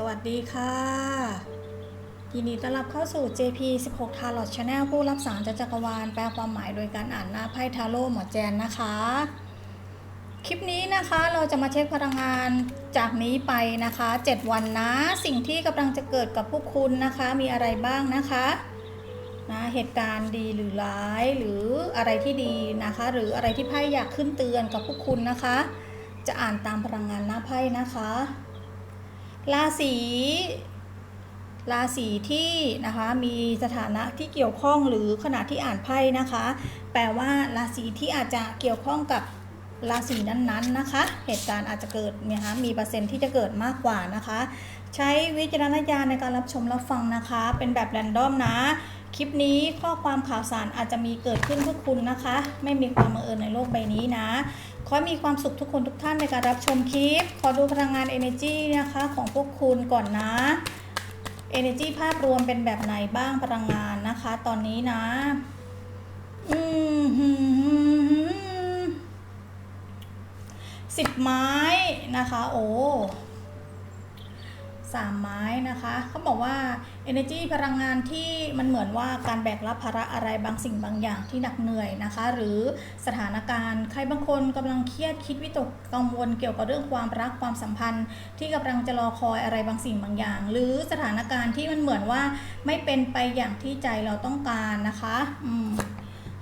สวัสดีค่ะ ยินดีต้อนรับเข้าสู่ JP 16 Tarot Channel ผู้รับสารจากจักรวาล แปลความหมายโดยการอ่านหน้าไพ่ทาโร่หมอแจนนะคะ คลิปนี้นะคะเราจะมาเช็คพลังงานจากนี้ไปนะคะ 7 วันนะ สิ่งที่กำลังจะเกิดกับพวกคุณนะคะ มีอะไรบ้างนะคะนะเหตุการณ์ดีหรือร้ายหรืออะไรที่ดีนะคะ หรืออะไรที่ไพ่อยากขึ้นเตือนกับพวกคุณนะคะ จะอ่านตามพลังงานหน้าไพ่นะคะ ราศีราศีที่นะคะมีสถานะที่เกี่ยวข้องหรือขณะที่อ่านไพ่นะคะ แปลว่าราศีที่อาจจะเกี่ยวข้องกับ ราศีนั้นๆนะคะ เหตุการณ์อาจจะเกิดนะคะมีเปอร์เซ็นต์ที่จะเกิดมากกว่านะคะ ใช้วิจารณญาณในการรับชมรับฟังนะคะ เป็นแบบแรนดอมนะ คลิปนี้ข้อความข่าวสารอาจจะมีเกิดขึ้นเพื่อคุณนะคะ ไม่มีความบังเอิญในโลกใบนี้นะ ขอให้มีความสุขทุกคนทุกท่านในการรับชมคลิป ขอดูพลังงาน Energy นะคะของพวกคุณก่อนนะ Energy ภาพรวมเป็นแบบไหนบ้างพลังงานนะคะ ตอนนี้นะ อืมหืม สิบไม้นะคะ โอ้สามไม้นะคะเขาบอกว่า energy พลังงานที่มันเหมือนว่าการแบกรับภาระอะไรบางสิ่งบางอย่างที่หนักเหนื่อยนะคะ หรือสถานการณ์ใครบางคนกำลังเครียดคิดวิตกกังวลเกี่ยวกับเรื่องความรักความสัมพันธ์ ที่กำลังจะรอคอยอะไรบางสิ่งบางอย่าง หรือสถานการณ์ที่มันเหมือนว่าไม่เป็นไปอย่างที่ใจเราต้องการนะคะ อืม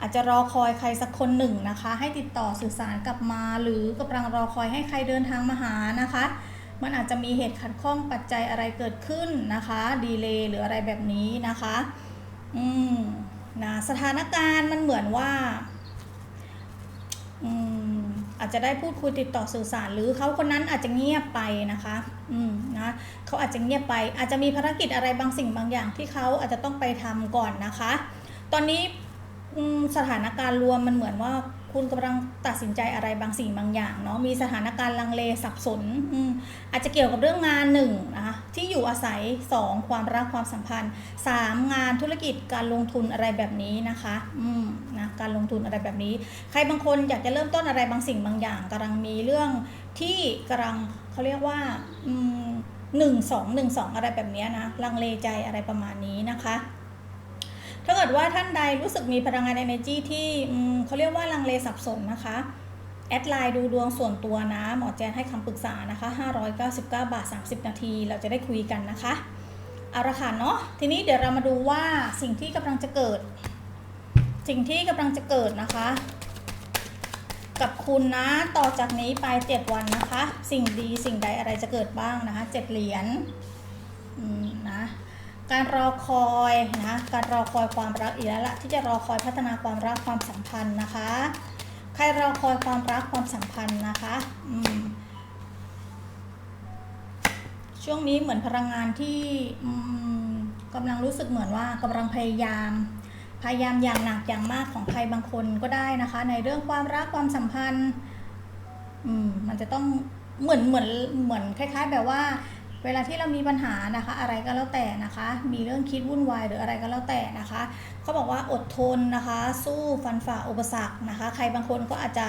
อาจจะรอคอยใครสักคนหนึ่งนะคะ ให้ติดต่อสื่อสารกลับมา หรือกำลังรอคอยให้ใครเดินทางมาหานะคะ มันอาจจะมีเหตุขัดข้องปัจจัยอะไรเกิดขึ้นนะคะดีเลย์หรืออะไรแบบนี้นะคะอืมนะสถานการณ์มันเหมือนว่าอืมอาจจะได้พูดคุยติดต่อสื่อสาร หรือเขาคนนั้นอาจจะเงียบไปนะคะอืมนะเขาอาจจะเงียบไป อาจจะมีภารกิจอะไรบางสิ่งบางอย่างที่เขาอาจจะต้องไปทำก่อนนะคะ ตอนนี้ สถานการณ์รวมมันเหมือนว่าคุณกำลังตัดสินใจอะไรบางสิ่งบางอย่างเนาะมีสถานการณ์ลังเลสับสนอืมอาจจะเกี่ยวกับเรื่องงานหนึ่งนะคะที่อยู่อาศัย 2 ความรักความสัมพันธ์ 3 งานธุรกิจการลงทุนอะไรแบบนี้นะคะอืมนะการลงทุนอะไรแบบนี้ ใครบางคนอยากจะเริ่มต้นอะไรบางสิ่งบางอย่างกำลังมีเรื่องที่กำลังเขาเรียกว่าอืมหนึ่งสองหนึ่งสองอะไรแบบนี้นะลังเลใจอะไรประมาณนี้นะคะ ถ้าเกิดว่าท่านใดรู้สึกมีพลังงาน energy ที่เขาเรียกว่าลังเลสับสนนะคะ แอดไลน์ดูดวงส่วนตัวนะ หมอแจนให้คำปรึกษานะคะ 599 บาท 30 นาที เราจะได้คุยกันนะคะเอาละค่ะเนาะทีนี้เดี๋ยวเรามาดูว่าสิ่งที่กำลังจะเกิด สิ่งที่กำลังจะเกิดนะคะ กับคุณนะต่อจากนี้ไป 7 วันนะคะ สิ่งดีสิ่งใดอะไรจะเกิดบ้างนะคะ 7 เหรียญ การรอคอยนะการรอคอยความรักอีกแล้วละที่จะรอคอยพัฒนาความรักความสัมพันธ์นะคะ ใครรอคอยความรักความสัมพันธ์นะคะอืมช่วงนี้เหมือนพลังงานที่กำลังรู้สึกเหมือนว่ากำลังพยายาม พยายามอย่างหนักอย่างมากของใครบางคนก็ได้นะคะ ในเรื่องความรักความสัมพันธ์ อืมมันจะต้องเหมือนเหมือนเหมือนคล้าย ๆ แบบว่า เวลาที่เรามีปัญหานะคะ อะไรก็แล้วแต่นะคะ มีเรื่องคิดวุ่นวายหรืออะไรก็แล้วแต่นะคะเขาบอกว่าอดทนนะคะ สู้ฟันฝ่าอุปสรรคนะคะ ใครบางคนก็อาจจะ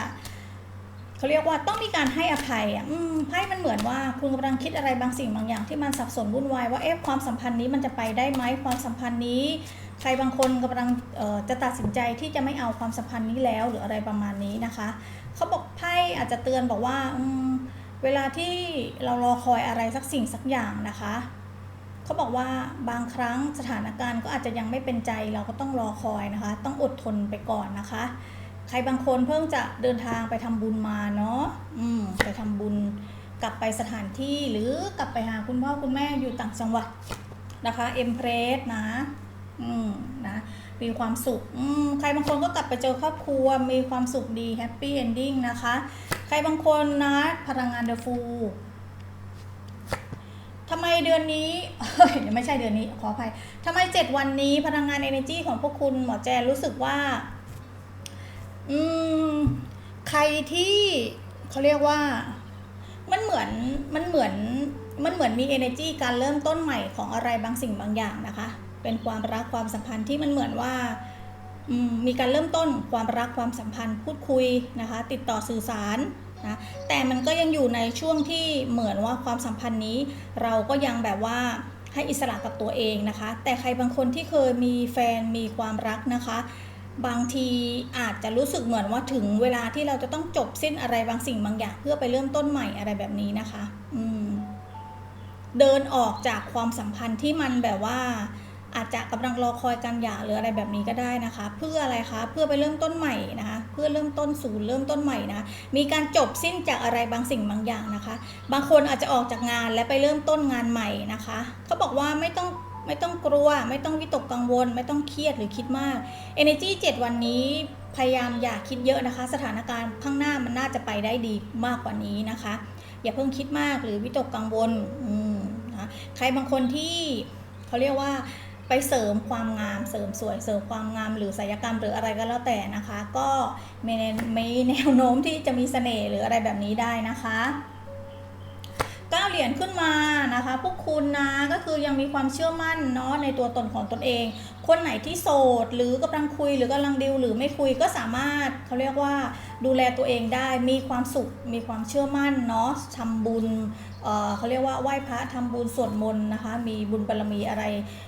เขาเรียกว่าต้องมีการให้อภัยอะไพ่มันเหมือนว่าคุณกำลังคิดอะไรบางสิ่งบางอย่างที่มันสับสนวุ่นวายว่าเอ๊ะความสัมพันธ์นี้มันจะไปได้ไหมความสัมพันธ์นี้ ใครบางคนกำลังจะตัดสินใจที่จะไม่เอาความสัมพันธ์นี้แล้วหรืออะไรประมาณนี้นะคะเขาบอกไพ่อาจจะเตือนบอกว่าอ เวลาที่เรารอคอยอะไรสักสิ่งสักอย่างนะคะ เขาบอกว่าบางครั้งสถานการณ์ก็อาจจะยังไม่เป็นใจเราก็ต้องรอคอยนะคะ ต้องอดทนไปก่อนนะคะ ใครบางคนเพิ่งจะเดินทางไปทำบุญมาเนาะอืมไปทำบุญกลับไปสถานที่หรือกลับไปหาคุณพ่อคุณแม่อยู่ต่างจังหวัดนะคะเอ็มเพรสนะ อืมนะ มีความสุขอืใครบางคนก็กลับไปเจอครอบครัว มีความสุขดีแฮปปี้เอนดิ้งนะคะ ใครบางคนนะพลังงานเดอะฟูทำไมเดือนนี้เฮ้ยไม่ใช่เดือนนี้ขออภัยทำไมเจ็ดวันนี้พลังงาน energy ของพวกคุณหมอแจนรู้สึกว่า อืม ใครที่เขาเรียกว่า มันเหมือนมันเหมือน มันเหมือนมี energy การเริ่มต้นใหม่ของอะไรบางสิ่งบางอย่างนะคะ เป็นความรักความสัมพันธ์ที่มันเหมือนว่ามมีการเริ่มต้นความรักความสัมพันธ์พูดคุยนะคะ ติดต่อสื่อสารนะแต่มันก็ยังอยู่ในช่วงที่เหมือนว่าความสัมพันธ์นี้ เราก็ยังแบบว่าให้อิสระกับตัวเองนะคะ แต่ใครบางคนที่เคยมีแฟนมีความรักนะคะ บางทีอาจจะรู้สึกเหมือนว่าถึงเวลาที่เราจะต้องจบสิ้นอะไรบางสิ่งบางอย่าง เพื่อไปเริ่มต้นใหม่อะไรแบบนี้นะคะ อืมเดินออกจากความสัมพันธ์ที่มันแบบว่า อาจจะกำลังรอคอยการหย่าหรืออะไรแบบนี้ก็ได้นะคะ เพื่ออะไรคะเพื่อไปเริ่มต้นใหม่นะคะ เพื่อเริ่มต้นศูนย์เริ่มต้นใหม่นะมีการจบสิ้นจากอะไรบางสิ่งบางอย่างนะคะ บางคนอาจจะออกจากงานและไปเริ่มต้นงานใหม่นะคะเขาบอกว่าไม่ต้องไม่ต้องกลัว ไม่ต้องวิตกกังวล ไม่ต้องเครียดหรือคิดมาก Energy 7 วันนี้พยายามอย่าคิดเยอะนะคะ สถานการณ์ข้างหน้ามันน่าจะไปได้ดีมากกว่านี้นะคะ อย่าเพิ่งคิดมากหรือวิตกกังวลอืมนะใครบางคนที่เขาเรียกว่า ไปเสริมความงามเสริมสวย เสริมความงามหรือศัลยกรรมหรืออะไรก็แล้วแต่นะคะ ก็มีแนมีแนวโน้มที่จะมีเสน่ห์หรืออะไรแบบนี้ได้นะคะก้าเหรียญขึ้นมานะคะ พวกคุณนะก็คือยังมีความเชื่อมั่นเนาะในตัวตนของตนเอง คนไหนที่โสด หรือกำลังคุยหรือกำลังดิวหรือไม่คุยก็สามารถเขาเรียกว่าดูแลตัวเองได้มีความสุขมีความเชื่อมั่นเนาะทำบุญ เขาเรียกว่าไหว้พระทำบุญสวดมนต์นะคะ มีบุญบารมีอะไร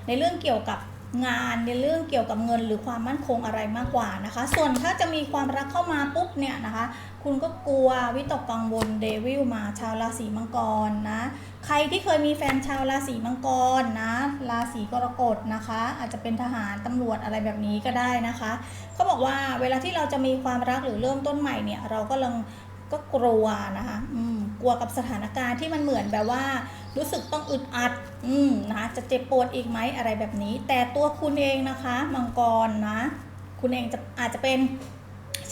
ในเรื่องเกี่ยวกับงานในเรื่องเกี่ยวกับเงินหรือความมั่นคงอะไรมากกว่านะคะ ส่วนถ้าจะมีความรักเข้ามาปุ๊บเนี่ยนะคะ คุณก็กลัววิตกกังวลเดวิลมาชาวราศีมังกรนะ ใครที่เคยมีแฟนชาวราศีมังกรนะราศีกรกฎนะคะ อาจจะเป็นทหารตำรวจอะไรแบบนี้ก็ได้นะคะเขาบอกว่าเวลาที่เราจะมีความรักหรือเริ่มต้นใหม่เนี่ย เราก็ลังก็กลัวนะคะอืม กลัวกับสถานการณ์ที่มันเหมือนแบบว่า รู้สึกต้องอึดอัด อืมนะจะเจ็บปวดอีกไหมอะไรแบบนี้ แต่ตัวคุณเองนะคะมังกรนะ คุณเองจะอาจจะเป็น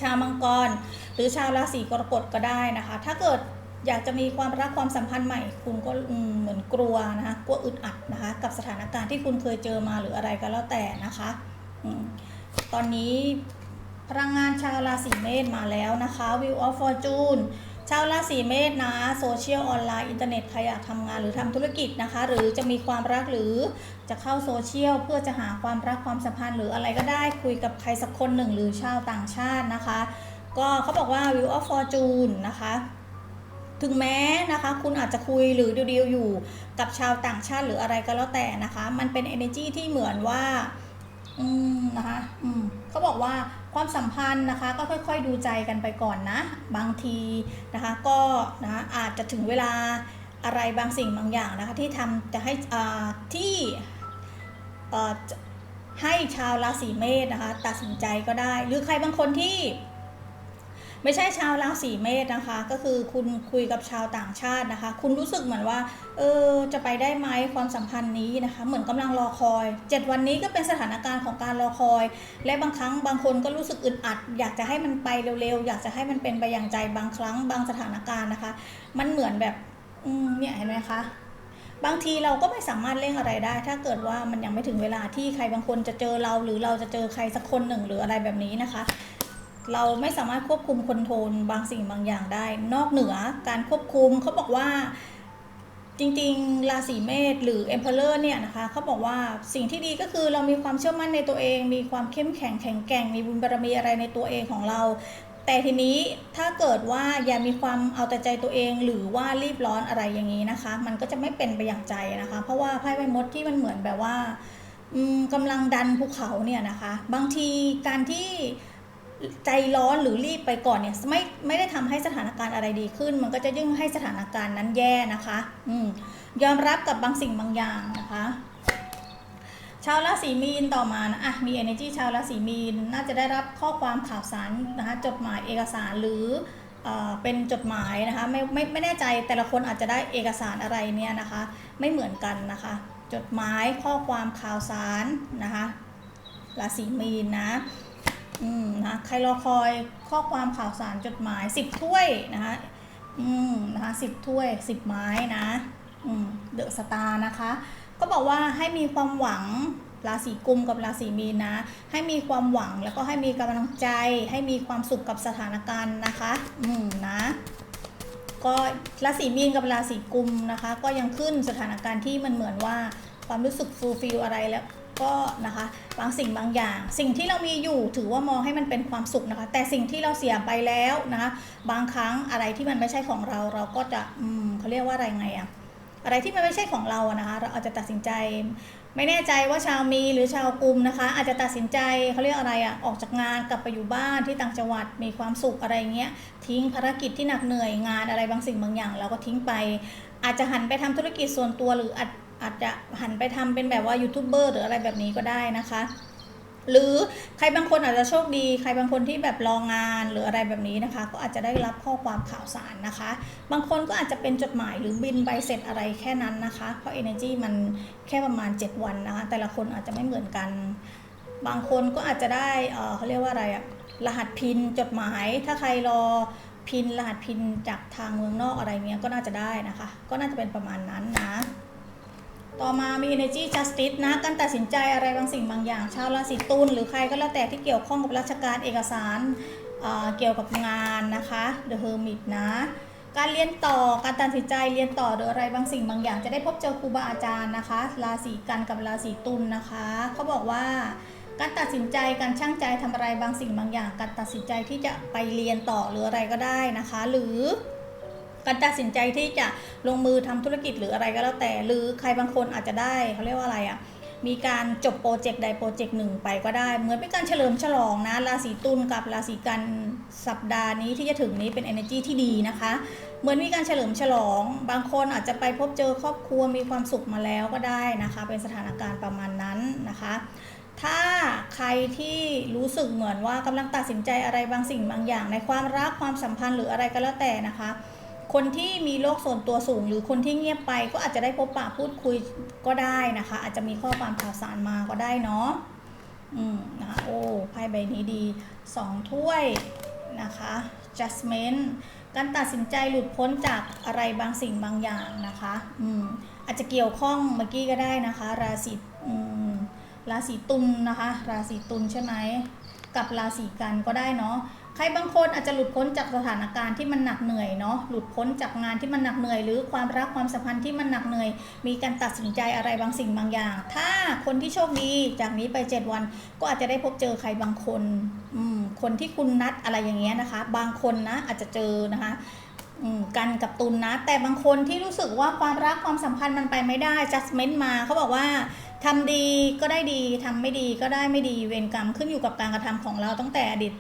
ชาวมังกร หรือชาวราศีกรกฎก็ได้นะคะ ถ้าเกิดอยากจะมีความรักความสัมพันธ์ใหม่ คุณก็เหมือนกลัวนะคะกลัวอึดอัดนะคะ กับสถานการณ์ที่คุณเคยเจอมาหรืออะไรก็แล้วแต่นะคะอตอนนี้พลังงานชาวราศีเมษมาแล้วนะคะ View of Fortune ชาวราศีเมษนะโซเชียลออนไลน์อินเทอร์เน็ตใครอยากทำงานหรือทำธุรกิจนะคะ หรือจะมีความรักหรือจะเข้าโซเชียลเพื่อจะหาความรักความสัมพันธ์หรืออะไรก็ได้คุยกับใครสักคนหนึ่งหรือชาวต่างชาตินะคะ ก็เขาบอกว่า View of Fortune นะคะถึงแม้นะคะคุณอาจจะคุยหรือดีลๆอยู่กับชาวต่างชาติหรืออะไรก็แล้วแต่นะคะ มันเป็น energy ที่เหมือนว่าอืมนะคะอืมเขาบอกว่า ความสัมพันธ์นะคะก็ค่อยๆดูใจกันไปก่อนนะ บางทีนะคะก็นะอาจจะถึงเวลาอะไรบางสิ่งบางอย่างนะคะที่ทำจะให้อ่าที่เอ่อให้ชาวราศีเมษนะคะตัดสินใจก็ได้ หรือใครบางคนที่ ไม่ใช่ชาวราศีเมษนะคะ ก็คือคุณคุยกับชาวต่างชาตินะคะ คุณรู้สึกเหมือนว่า เออ จะไปได้ไหมความสัมพันธ์นี้นะคะ เหมือนกำลังรอคอย 7 วันนี้ก็เป็นสถานการณ์ของการรอคอย และบางครั้งบางคนก็รู้สึกอึดอัด อยากจะให้มันไปเร็วๆ อยากจะให้มันเป็นไปอย่างใจบางครั้งบางสถานการณ์นะคะ มันเหมือนแบบอืมเนี่ยเห็นไหมคะบางทีเราก็ไม่สามารถเร่งอะไรได้ ถ้าเกิดว่ามันยังไม่ถึงเวลาที่ใครบางคนจะเจอเราหรือเราจะเจอใครสักคนหนึ่งหรืออะไรแบบนี้นะคะ เราไม่สามารถควบคุมคอนโทรลบางสิ่งบางอย่างได้ นอกเหนือการควบคุมเขาบอกว่าจริงๆ ราศีเมษหรือ Emperor เนี่ยนะคะเขาบอกว่าสิ่งที่ดีก็คือเรามีความเชื่อมั่นในตัวเอง มีความเข้มแข็งแข็งแกร่งมีบุญบารมีอะไรในตัวเองของเรา แต่ทีนี้ถ้าเกิดว่าอย่ามีความเอาแต่ใจตัวเอง หรือว่ารีบร้อนอะไรอย่างนี้นะคะ มันก็จะไม่เป็นไปอย่างใจนะคะ เพราะว่าไพ่ใบมดที่มันเหมือนแบบว่ากำลังดันภูเขาเนี่ยนะคะ บางทีการที่ ใจร้อนหรือรีบไปก่อนเนี่ยไม่ไม่ได้ทำให้สถานการณ์อะไรดีขึ้น มันก็จะยิ่งให้สถานการณ์นั้นแย่นะคะอืยอมรับกับบางสิ่งบางอย่างนะคะ ชาวราศีมีนต่อมานะอะมี energy ชาวราศีมีนน่าจะได้รับข้อความข่าวสารนะคะจดหมายเอกสารหรือเอเป็นจดหมายนะคะไม่ไม่ไม่แน่ใจแต่ละคนอาจจะได้เอกสารอะไรเนี่ยนะคะ ไม่เหมือนกันนะคะ จดหมายข้อความข่าวสารนะคะราศีมีนนะ อืมนะใครรอคอยข้อความข่าวสารจดหมายสิบถ้วยนะคะอืมนะคะสิบถ้วยสิบไม้นะอืมเดอะสตาร์นะคะ ก็บอกว่าให้มีความหวังราศีกุมกับราศีมีนนะ ให้มีความหวังแล้วก็ให้มีกำลังใจ ให้มีความสุขกับสถานการณ์นะคะอืมนะก็ราศีมีนกับราศีกุมนะคะ ก็ยังขึ้นสถานการณ์ที่มันเหมือนว่าความรู้สึกฟูลฟิลอะไรแล้ว ก็นะคะบางสิ่งบางอย่าง สิ่งที่เรามีอยู่ถือว่ามองให้มันเป็นความสุขนะคะ แต่สิ่งที่เราเสียไปแล้วนะคะบางครั้งอะไรที่มันไม่ใช่ของเราเราก็จะอืมเขาเรียกว่าอะไรไงอะอะไรที่มันไม่ใช่ของเราอะนะคะเราอาจจะตัดสินใจ ไม่แน่ใจว่าชาวมีหรือชาวกุมนะคะ อาจจะตัดสินใจเขาเรียกอะไรอะออกจากงานกลับไปอยู่บ้านที่ต่างจังหวัดมีความสุขอะไรเงี้ยทิ้งภารกิจที่หนักเหนื่อยงานอะไรบางสิ่งบางอย่าง เราก็ทิ้งไป อาจจะหันไปทำธุรกิจส่วนตัวหรืออาจ อาจจะหันไปทำเป็นแบบว่ายูทูบเบอร์หรืออะไรแบบนี้ก็ได้นะคะ หรือใครบางคนอาจจะโชคดี ใครบางคนที่แบบรองงานหรืออะไรแบบนี้นะคะ ก็อาจจะได้รับข้อความข่าวสารนะคะ บางคนก็อาจจะเป็นจดหมายหรือบินใบเสร็จอะไรแค่นั้นนะคะ เพราะ Energy มันแค่ประมาณ 7 วันนะคะ แต่ละคนอาจจะไม่เหมือนกัน บางคนก็อาจจะได้เออเขาเรียกว่าอะไรอะรหัสพินจดหมาย ถ้าใครรอพินรหัสพินจากทางเมืองนอกอะไรเงี้ยก็น่าจะได้นะคะ ก็น่าจะเป็นประมาณนั้นนะ ต่อมามี energy justice นะ การตัดสินใจอะไรบางสิ่งบางอย่าง ชาวราศีตุลหรือใครก็แล้วแต่ที่เกี่ยวข้องกับราชการเอกสารเเกี่ยวกับงานนะคะ the hermit นะ การเรียนต่อ การตัดสินใจเรียนต่อหรืออะไรบางสิ่งบางอย่าง จะได้พบเจอครูบาอาจารย์นะคะ ราศีกันกับราศีตุลนะคะ เขาบอกว่าการตัดสินใจการช่างใจทำอะไรบางสิ่งบางอย่าง การตัดสินใจที่จะไปเรียนต่อหรืออะไรก็ได้นะคะ หรือ การตัดสินใจที่จะลงมือทำธุรกิจหรืออะไรก็แล้วแต่ หรือใครบางคนอาจจะได้เขาเรียกว่าอะไรอะ่ะมีการจบโปรเจกต์ใดโปรเจกต์หนึ่งไปก็ได้ เหมือนเป็นการเฉลิมฉลองนะราศีตุลกับราศีกันสัปดาห์นี้ที่จะถึงนี้เป็น energy ที่ดีนะคะ เหมือนมีการเฉลิมฉลอง บางคนอาจจะไปพบเจอครอบครัวมีความสุขมาแล้วก็ได้นะคะ เป็นสถานการณ์ประมาณนั้นนะคะ ถ้าใครที่รู้สึกเหมือนว่ากำลังตัดสินใจอะไรบางสิ่งบางอย่าง ในความรักความสัมพันธ์หรืออะไรก็แล้วแต่นะคะ คนที่มีโลกส่วนตัวสูง หรือคนที่เงียบไปก็อาจจะได้พบปะพูดคุยก็ได้นะคะ อาจจะมีข้อความข่าวสารมาก็ได้เนาะอืมนะคะโอ้ไพ่ใบนี้ดีสองถ้วยนะคะ judgment การตัดสินใจหลุดพ้นจากอะไรบางสิ่งบางอย่างนะคะ อืมอาจจะเกี่ยวข้องเมื่อกี้ก็ได้นะคะ ราศีอืมราศีตุลนะคะ ราศีตุลใช่ไหมกับราศีกันก็ได้เนาะ ใครบางคนอาจจะหลุดพ้นจากสถานการณ์ที่มันหนักเหนื่อยเนาะหลุดพ้นจากงานที่มันหนักเหนื่อย หรือความรักความสัมพันธ์ที่มันหนักเหนื่อย มีการตัดสินใจอะไรบางสิ่งบางอย่าง ถ้าคนที่โชคดีจากนี้ไป 7 วัน ก็อาจจะได้พบเจอใครบางคนคนที่คุณนัดอะไรอย่างเงี้ยนะคะ บางคนนะอาจจะเจอนะคะกันกับตุลนะ แต่บางคนที่รู้สึกว่าความรักความสัมพันธ์มันไปไม่ได้ judgment มาเขาบอกว่าทำดีก็ได้ดีทำไม่ดีก็ได้ไม่ดีเวรกรรมขึ้นอยู่กับการกระทำของเราตั้งแต่อดีต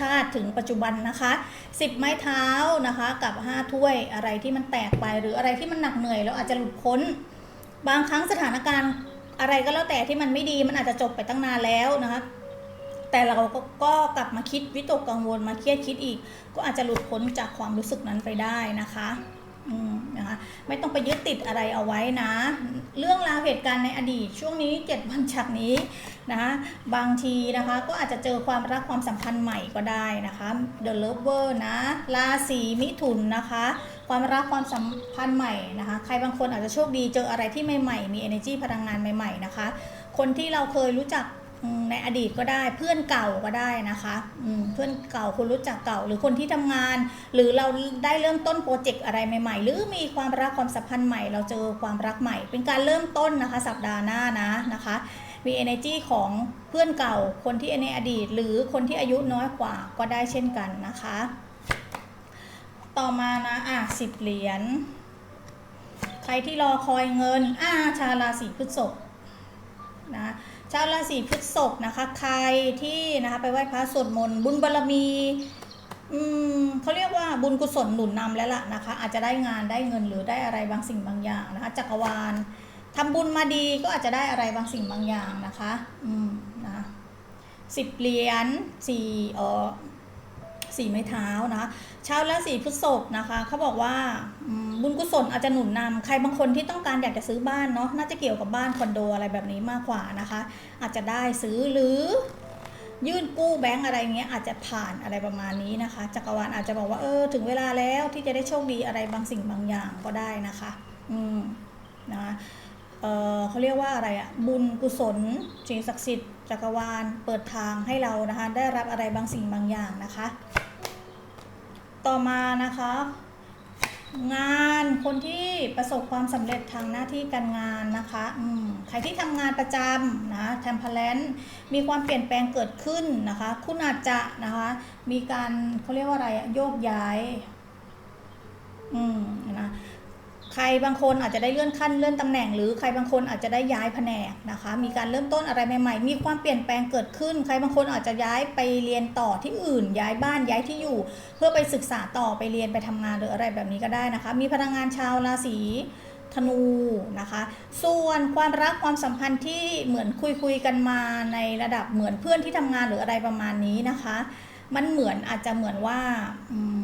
ชาติถึงปัจจุบันนะคะ 10 ไม้เท้านะคะกับ 5 ถ้วยอะไรที่มันแตกไปหรืออะไรที่มันหนักเหนื่อยแล้วอาจจะหลุดพ้น บางครั้งสถานการณ์อะไรก็แล้วแต่ที่มันไม่ดีมันอาจจะจบไปตั้งนานแล้วนะคะแต่เราก็ก็กลับมาคิดวิตกกังวลมาเครียดคิดอีก ก็อาจจะหลุดพ้นจากความรู้สึกนั้นไปได้นะคะ นะคะไม่ต้องไปยึดติดอะไรเอาไว้นะ เรื่องราวเหตุการณ์ในอดีต ช่วงนี้ 7 วันจากนี้นะคะบางทีนะคะก็อาจจะเจอความรักความสัมพันธ์ใหม่ก็ได้นะคะ The Lover นะราศีมิถุนนะคะ ความรักความสัมพันธ์ใหม่นะคะ ใครบางคนอาจจะโชคดีเจออะไรที่ใหม่ๆมี energy พลังงานใหม่ ๆ นะคะ คนที่เราเคยรู้จัก ในอดีตก็ได้เพื่อนเก่าก็ได้นะคะเพื่อนเก่าคนรู้จักเก่า หรือคนที่ทำงาน หรือเราได้เริ่มต้นโปรเจกต์อะไรใหม่ๆ หรือมีความรักความสัมพันธ์ใหม่ เราเจอความรักใหม่ เป็นการเริ่มต้นนะคะ สัปดาห์หน้านะนะคะ มี energy ของเพื่อนเก่าคนที่ในอดีต หรือคนที่อายุน้อยกว่าก็ได้เช่นกันนะคะ ต่อมานะอะสิบเหรียญใครที่รอคอยเงินอ่าชาราศีพฤษภนะ ชาวราศีพฤษภนะคะใครที่นะคะไปไหว้พระสวดมนต์บุญบารมีอืมเขาเรียกว่าบุญกุศลหนุนนำแล้วล่ะนะคะ อาจจะได้งานได้เงินหรือได้อะไรบางสิ่งบางอย่างนะคะจักรวาลทำบุญมาดีก็อาจจะได้อะไรบางสิ่งบางอย่างนะคะ อืมนะสิบเหรียญสี่เออ สี่ไม้เท้านะชาวราศีพฤษภนะคะเขาบอกว่าบุญกุศลอาจจะหนุนนำใครบางคนที่ต้องการอยากจะซื้อบ้านเนาะน่าจะเกี่ยวกับบ้านคอนโดอะไรแบบนี้มากกว่านะคะ อาจจะได้ซื้อหรือยื่นกู้แบงก์อะไรเงี้ยอาจจะผ่านอะไรประมาณนี้นะคะ จักรวาลอาจจะบอกว่าเออถึงเวลาแล้วที่จะได้โชคดีอะไรบางสิ่งบางอย่างก็ได้นะคะ อืมนะเออเขาเรียกว่าอะไรอะบุญกุศลสิ่งศักดิ์สิทธิ์จักรวาลเปิดทางให้เรานะคะ ได้รับอะไรบางสิ่งบางอย่างนะคะ ต่อมานะคะ งานคนที่ประสบความสำเร็จทางหน้าที่การงานนะคะอืมใครที่ทำงานประจำนะแทำพลนมีความเปลี่ยนแปลงเกิดขึ้นนะคะ คุณอาจจะนะคะมีการเขาเรียกว่าอะไรโยกย้ายอืมนะ ใครบางคนอาจจะได้เลื่อนขั้นเลื่อนตำแหน่ง หรือใครบางคนอาจจะได้ย้ายแผนกนะคะ มีการเริ่มต้นอะไรใหม่ๆ มีความเปลี่ยนแปลงเกิดขึ้น ใครบางคนอาจจะย้ายไปเรียนต่อที่อื่น ย้ายบ้านย้ายที่อยู่ เพื่อไปศึกษาต่อไปเรียนไปทำงานหรืออะไรแบบนี้ก็ได้นะคะ มีพลังงานชาวราศีธนูนะคะ ส่วนความรักความสัมพันธ์ที่เหมือนคุยคุยกันมาในระดับเหมือนเพื่อนที่ทำงานหรืออะไรประมาณนี้นะคะ มันเหมือนอาจจะเหมือนว่าอืม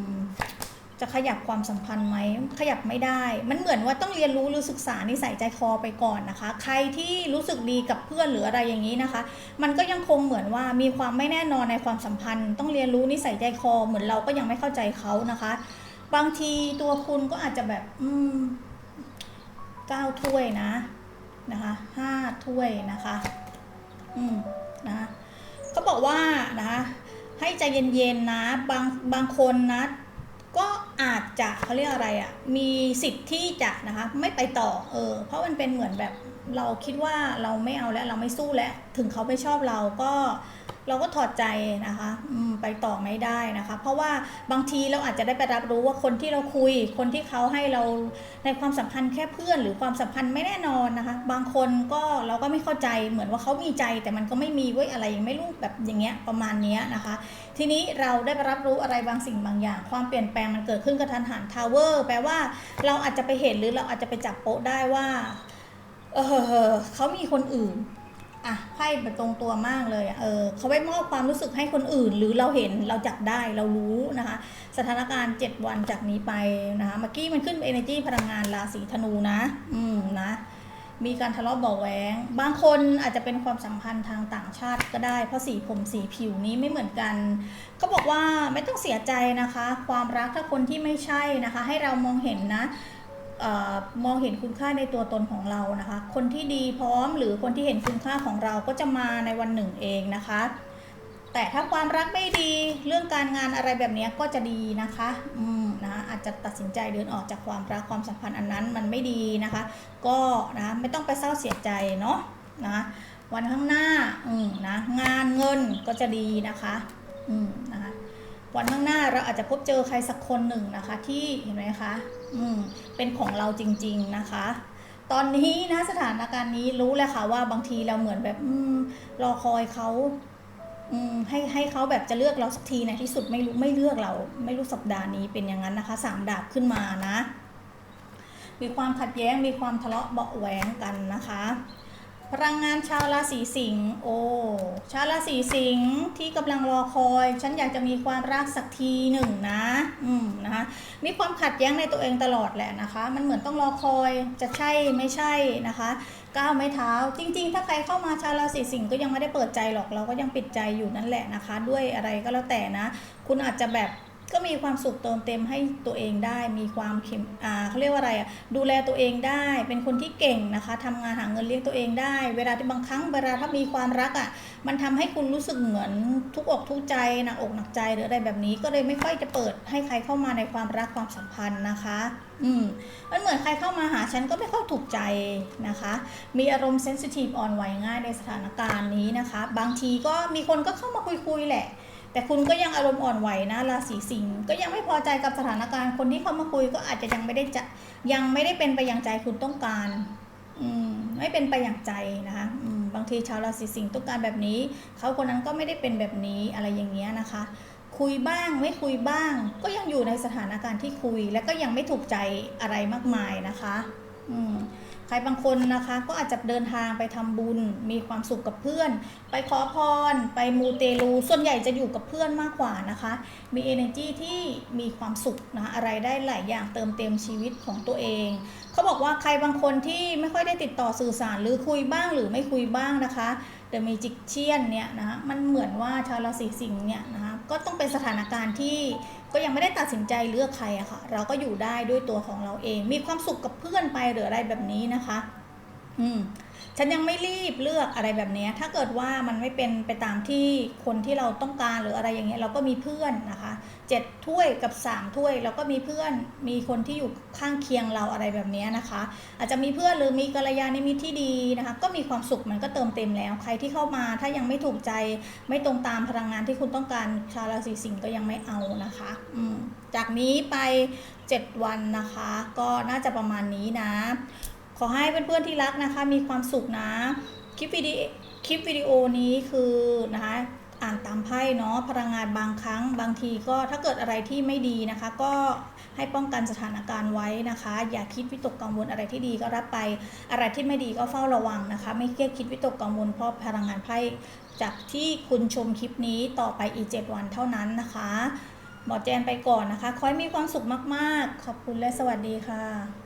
จะขยับความสัมพันธ์ไหมขยับไม่ได้ มันเหมือนว่าต้องเรียนรู้หรือศึกษานิสัยใจคอไปก่อนนะคะ ใครที่รู้สึกดีกับเพื่อนหรืออะไรอย่างนี้นะคะ มันก็ยังคงเหมือนว่ามีความไม่แน่นอนในความสัมพันธ์ ต้องเรียนรู้นิสัยใจคอ เหมือนเราก็ยังไม่เข้าใจเขานะคะ บางทีตัวคุณก็อาจจะแบบอืมเก้าถ้วยนะนะคะห้าถ้วยนะคะ อืมนะคะเขาบอกว่านะคะให้ใจเย็นๆนะ บางบางคนนะ ก็อาจจะเขาเรียกอะไรอะ่ะมีสิทธิ์ที่จะนะคะไม่ไปต่อเออเพราะมันเป็นเหมือนแบบเราคิดว่าเราไม่เอาแล้วเราไม่สู้แล้ว ถึงเขาไม่ชอบเราก็ เราก็ถอดใจนะคะไปต่อไม่ได้นะคะ เพราะว่าบางทีเราอาจจะได้ไปรับรู้ว่าคนที่เราคุย คนที่เขาให้เราในความสัมพันธ์แค่เพื่อน หรือความสัมพันธ์ไม่แน่นอนนะคะ บางคนก็เราก็ไม่เข้าใจเหมือนว่าเขามีใจ แต่มันก็ไม่มีไว้ยอะไรยังไม่รู้แบบอย่างเงี้ยประมาณนี้นะคะ ทีนี้เราได้ไปรับรู้อะไรบางสิ่งบางอย่าง ความเปลี่ยนแปลงมันเกิดขึ้นกระทันหันทาวเวอร์แปลว่าเราอาจจะไปเห็นหรือเราอาจจะไปจับโป๊ะได้ว่าเออเขามีคนอื่น อะไพ่เป็นตรงตัวมากเลยเออเขาไปมอบความรู้สึกให้คนอื่น หรือเราเห็นเราจับได้เรารู้นะคะ สถานการณ์ 7 วันจากนี้ไปนะคะเมื่อกี้มันขึ้นเป็น energy พลังงานราศีธนูนะ อืมนะมีการทะเลาะเบาแหวง บางคนอาจจะเป็นความสัมพันธ์ทางต่างชาติก็ได้ เพราะสีผมสีผิวนี้ไม่เหมือนกันเขาบอกว่าไม่ต้องเสียใจนะคะ ความรักถ้าคนที่ไม่ใช่นะคะ ให้เรามองเห็นนะ มองเห็นคุณค่าในตัวตนของเรานะคะ คนที่ดีพร้อมหรือคนที่เห็นคุณค่าของเราก็จะมาในวันหนึ่งเองนะคะ แต่ถ้าความรักไม่ดีเรื่องการงานอะไรแบบนี้ก็จะดีนะคะอืมนะอาจจะตัดสินใจเดินออกจากความรักความสัมพันธ์อันนั้นมันไม่ดีนะคะ ก็นะไม่ต้องไปเศร้าเสียใจเนาะนะวันข้างหน้าอืมนะงานเงินก็จะดีนะคะอืมนะคะ วันข้างหน้าเราอาจจะพบเจอใครสักคนหนึ่งนะคะ ที่เห็นไหมคะอืมเป็นของเราจริง ๆนะคะ ตอนนี้นะสถานการณ์นี้รู้แล้วค่ะว่าบางทีเราเหมือนแบบอืมรอคอยเขาอืมให้ให้เขาแบบจะเลือกเราสักทีในที่สุดไม่รู้ไม่เลือกเราไม่รู้สัปดาห์นี้เป็นอย่างนั้นนะคะสามดาบขึ้นมานะ มีความขัดแย้งมีความทะเลาะเบาแหวงกันนะคะ พลังงานชาวราศีสิงห์โอ้ชาวราศีสิงห์ที่กำลังรอคอย ฉันอยากจะมีความรักสักทีหนึ่งนะ อืมนะคะมีความขัดแย้งในตัวเองตลอดแหละนะคะ มันเหมือนต้องรอคอยจะใช่ไม่ใช่นะคะก้าวไม่เท้า จริง ๆ ถ้าใครเข้ามาชาวราศีสิงห์ก็ยังไม่ได้เปิดใจหรอกเราก็ยังปิดใจอยู่นั่นแหละนะคะ ด้วยอะไรก็แล้วแต่นะ คุณอาจจะแบบ ก็มีความสุขเติมเต็มให้ตัวเองได้ มีความเข้มอ่าเขาเรียกว่าอะไรอะดูแลตัวเองได้ เป็นคนที่เก่งนะคะทำงานหาเงินเลี้ยงตัวเองได้ เวลาที่บางครั้งเวลาถ้ามีความรักอะมันทำให้คุณรู้สึกเหมือนทุกอกทุกใจหนักอกหนักใจหรืออะไรแบบนี้ก็เลยไม่ค่อยจะเปิดให้ใครเข้ามาในความรักความสัมพันธ์นะคะ อืมมันเหมือนใครเข้ามาหาฉันก็ไม่ค่อยถูกใจนะคะ มีอารมณ์เซนซิทีฟอ่อนไหวง่ายในสถานการณ์นี้นะคะ บางทีก็มีคนก็เข้ามาคุยๆแหละ แต่คุณก็ยังอารมณ์อ่อนไหวนะราศีสิงห์ก็ยังไม่พอใจกับสถานการณ์คนที่เข้ามาคุยก็อาจจะยังไม่ได้จะยังไม่ได้เป็นไปอย่างใจคุณต้องการอืมไม่เป็นไปอย่างใจนะคะอืมบางทีชาวราศีสิงห์ต้องการแบบนี้เขาคนนั้นก็ไม่ได้เป็นแบบนี้อะไรอย่างเงี้ยนะคะ คุยบ้างไม่คุยบ้าง ก็ยังอยู่ในสถานการณ์ที่คุย และก็ยังไม่ถูกใจอะไรมากมายนะคะ อืม รบางคนนะคะก็อาจจะเดินทางไปทำบุญ มีความสุขกับเพื่อน ไปขอพร ไปมูเตลู ส่วนใหญ่จะอยู่กับเพื่อนมากกว่านะคะ มี energy ที่มีความสุขนะอะไรได้หลายอย่างเติมเต็มชีวิตของตัวเอง เขาบอกว่าใครบางคนที่ไม่ค่อยได้ติดต่อสื่อสารหรือคุยบ้างหรือไม่คุยบ้างนะคะเดอะ a มจิกเชียนเนี่ยนะคะมันเหมือนว่าชาวราศีสิงห์เนี่ยนะคะก็ต้องเป็นสถานการณ์ที่ ก็ยังไม่ได้ตัดสินใจเลือกใครอะค่ะ เราก็อยู่ได้ด้วยตัวของเราเอง มีความสุขกับเพื่อนไปหรืออะไรแบบนี้นะคะ อืมฉันยังไม่รีบเลือกอะไรแบบนี้ ถ้าเกิดว่ามันไม่เป็นไปตามที่คนที่เราต้องการหรืออะไรอย่างเงี้ย เราก็มีเพื่อนนะคะเจ็ดถ้วยกับสามถ้วยเราก็มีเพื่อน มีคนที่อยู่ข้างเคียงเราอะไรแบบนี้นะคะ อาจจะมีเพื่อนหรือมีกัลยาณมิตรที่ดีนะคะ ก็มีความสุขมันก็เติมเต็มแล้ว ใครที่เข้ามาถ้ายังไม่ถูกใจ ไม่ตรงตามพลังงานที่คุณต้องการ ชาวราศีสิงห์ก็ยังไม่เอานะคะ อืมจากนี้ไป 7 วันนะคะ ก็น่าจะประมาณนี้นะ ขอให้เพื่อนๆที่รักนะคะ มีความสุขนะ คลิปวิดีคลิปวิดีโอนี้คือนะคะอ่านตามไพ่เนาะพลังงานบางครั้งบางทีก็ถ้าเกิดอะไรที่ไม่ดีนะคะ ก็ให้ป้องกันสถานการณ์ไว้นะคะ อย่าคิดวิตกกังวลอะไรที่ดีก็รับไป อะไรที่ไม่ดีก็เฝ้าระวังนะคะ ไม่เครียดคิดวิตกกังวลเพราะพลังงานไพ่จากที่คุณชมคลิปนี้ต่อไปอีก 7 วันเท่านั้นนะคะหมอแจนไปก่อนนะคะขอให้มีความสุขมากๆ ขอบคุณและสวัสดีค่ะ